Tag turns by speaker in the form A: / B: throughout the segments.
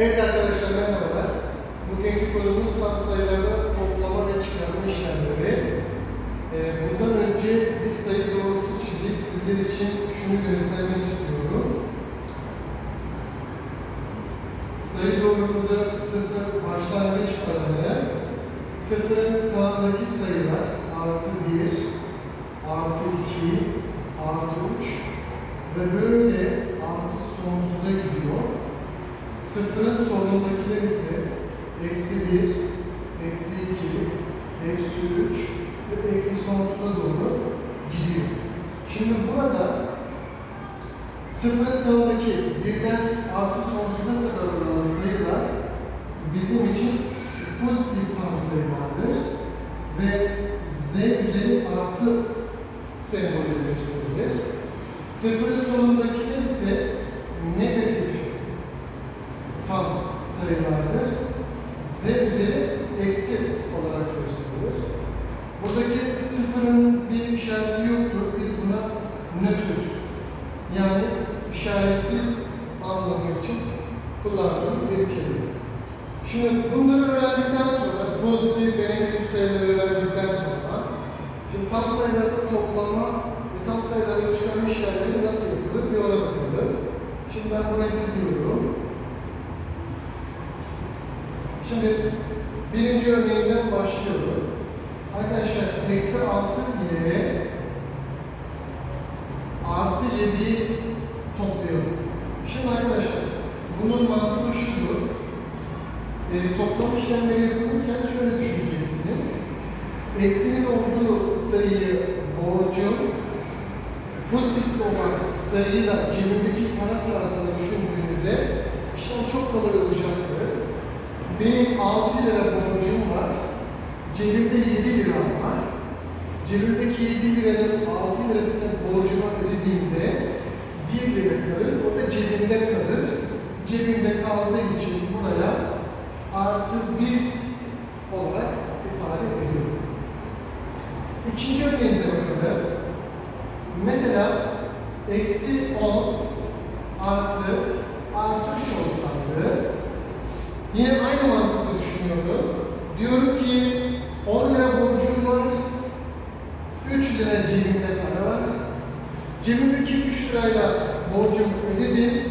A: Evet arkadaşlar merhabalar. Bugünkü konumuz tam sayılarda toplama ve çıkarma işlemleri. Ee, bundan önce bir sayı doğrusu çizip sizler için şunu göstermek istiyorum. Sayı doğrumuza sıfır başlangıç alanı, sıfırın sağındaki sayılar artı bir, artı iki, artı üç ve böyle artı sonsuza gidiyor. Sıfırın sonundakiler ise eksi bir, eksi iki, eksi üç ve eksi sonsuza doğru gidiyor. Şimdi burada sıfırın sağındaki birden artı sonsuza kadar olan sayılar bizim için pozitif tam sayılardır ve z üzeri artı sembolü gösterilir. Sıfırın sonundakiler ise negatif tam sayılardır. Z üzeri eksi olarak gösterilir. Buradaki sıfırın bir işareti yoktur. Biz buna nötr yani işaretsiz anlamı için kullandığımız bir kelime. Şimdi bunları öğrendikten sonra pozitif ve negatif sayıları öğrendikten sonra şimdi tam sayılarda toplama ve tam sayılarda çıkarma işlemleri nasıl yapılır bir ona bakalım. Şimdi ben burayı siliyorum. Şimdi birinci örneğinden başlıyorum. Arkadaşlar eksi 6 ile artı 7'yi toplayalım. Şimdi arkadaşlar bunun mantığı şudur. E, toplam işlemleri yapılırken şöyle düşüneceksiniz. Eksinin olduğu sayıyı borcun pozitif olan sayıyla cebimdeki para tarzında düşündüğünüzde işlem çok kolay olacaktır. Benim 6 lira borcum var. Cebimde 7 lira var. Cebimdeki 7 liranın 6 lirasını borcuma ödediğimde 1 lira kalır. O da cebimde kalır. Cebimde kaldığı için buraya artı 1 olarak ifade ediyorum. İkinci örneğimize bakalım. Mesela eksi 10 artı artı 3 olsaydı yine aynı mantıkla düşünüyorum. Diyorum ki 10 lira borcum var. 3 lira cebimde para var. Cebimdeki 3 lirayla borcumu ödedim.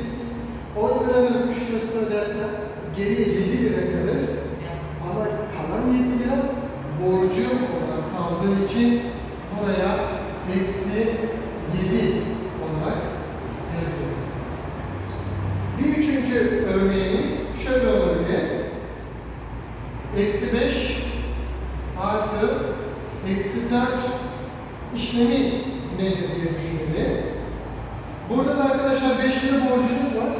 A: 10 liranın 3 lirasını ödersem geriye 7 lira kalır. Ama kalan 7 lira borcum olarak kaldığı için buraya eksi 7 olarak yazıyorum. Bir üçüncü örneğimiz şöyle olabilir. Eksi 5 artı eksi 4 işlemi nedir diye düşünelim. Burada da arkadaşlar 5 lira borcunuz var.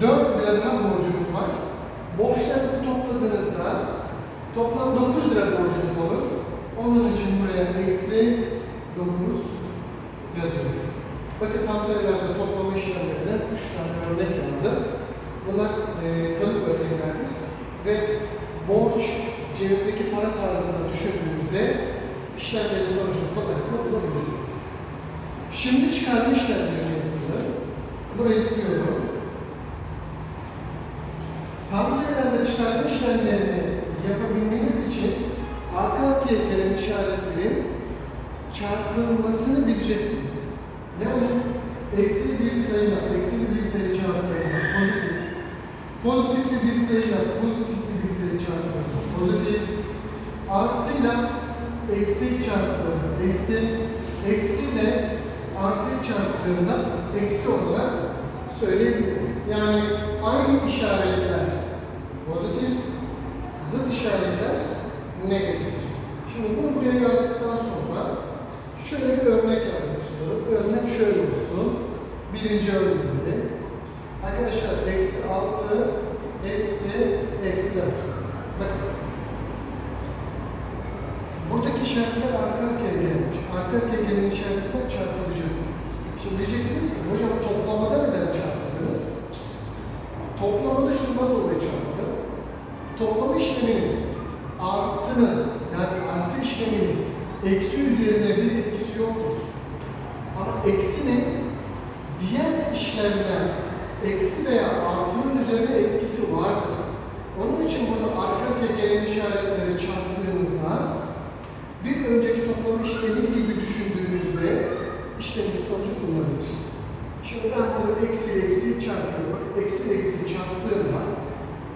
A: 4 lira daha borcunuz var. Borçlarınızı topladığınızda toplam 9 lira borcunuz olur. Onun için buraya eksi 9 yazıyorum. Bakın tam sayılarda toplama işlemlerine 3 tane örnek yazdım. Bunlar e, kalıp örneklerdir. Ve borç cebindeki para tarzında düşündüğünüzde işlemlerin sonucunu kolaylıkla bulabilirsiniz. Şimdi çıkarma işlemlerini yapalım. Burayı siliyorum. Tam sayılarda çıkarma işlemlerini yapabilmeniz için arka arkaya gelen işaretlerin çarpılmasını bileceksiniz. Ne olur? Eksi bir sayıyla eksi bir sayı çarptığında pozitif. Pozitifli bir sayıyla pozitifli bir sayı çarptığında pozitif. Artıyla eksi çarptığında eksi. Eksiyle artı çarptığında eksi olarak söyleyebilirim. Yani aynı işaretler pozitif, zıt işaretler negatif. Şimdi bunu buraya yazdıktan sonra şöyle bir örnek yazmak istiyorum. Örnek şöyle olsun. Birinci örneğinde. Arkadaşlar eksi 6, eksi, eksi 4. Bakın. Buradaki işaretler arka arkaya gelmiş. Arka arkaya gelen işaretler çarpılıcı. Şimdi diyeceksiniz ki hocam toplamada neden çarpmadınız? Toplamada şundan dolayı çarptım. Toplama işleminin artının yani artı işleminin eksi üzerine bir etkisi yoktur. Ama eksinin diğer işlemler eksi veya artının üzerine etkisi vardır. Onun için burada arka arkaya gelen işaretleri çarptığınızda bir önceki toplama işlemi gibi düşündüğünüzde işlemin sonucu kullanıyoruz. Şimdi ben burada eksi eksi çarpıyorum. Bakın eksi eksi çarptığımda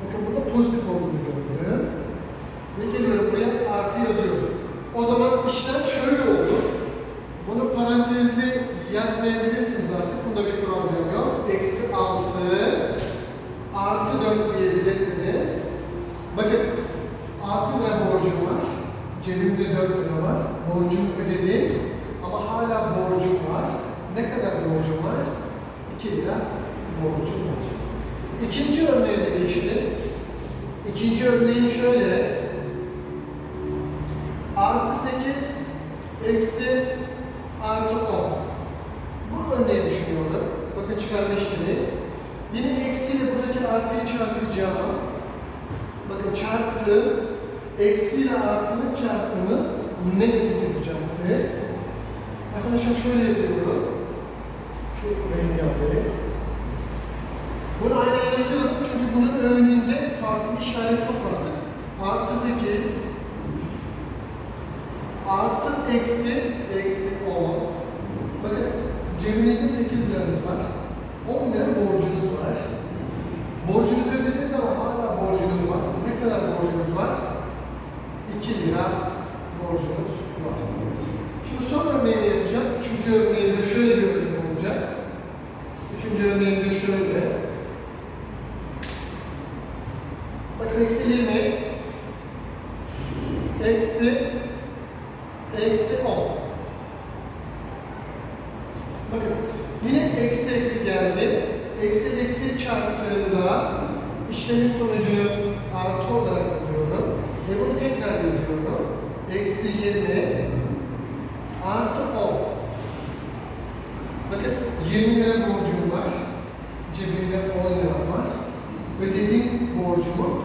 A: bakın burada pozitif olduğunu gördüm. Ve geliyorum buraya artı yazıyorum. O zaman işlem şöyle oldu. Bunu parantezli yazmayabilirsiniz artık. Bunda bir problem yok. Eksi 6 artı 4 diyebilirsiniz. Bakın 6 lira borcum var. Cebimde 4 lira var. Borcumu ödedim. Ama hala borcum var. Ne kadar borcum var? 2 lira borcum var. İkinci örneğe geçtim. İkinci örneğim şöyle. Artı 8 eksi artı 10. Bu örneği düşünüyorum. Bakın çıkarma işlemi. Yine eksiyle buradaki artıyı çarpacağım. Bakın çarptım. Eksiyle artının çarpımı negatif yapacaktır. Arkadaşlar şöyle yazıyorum. Şu rengi alayım. Bunu aynen yazıyorum çünkü bunun önünde farklı bir işaret yok artık. Artı 8 artı eksi eksi 10 Bakın cebinizde 8 liranız var. 10 lira borcunuz var. Borcunuzu ödediniz ama hala borcunuz var. Ne kadar borcunuz var? 2 lira borcunuz var. Şimdi son örneğini yapacağım. Üçüncü örneğimde şöyle bir örnek olacak. Üçüncü örneğimde şöyle. Bakın eksi 20 eksi eksi 10 Bakın yine eksi eksi geldi. Eksi eksi çarptığında işlemin sonucunu artı olarak yazıyorum. Eksi 20 artı 10. Bakın 20 lira borcum var. Cebimde 10 lira var. Ödediğim borcumu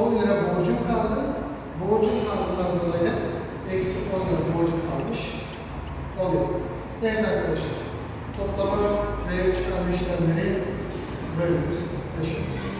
A: 10 lira borcum kaldı. Borcum kaldığından dolayı eksi 10 lira borcum kalmış oluyor. Evet arkadaşlar, toplama ve çıkarma işlemleri böyledir. Teşekkür ederim.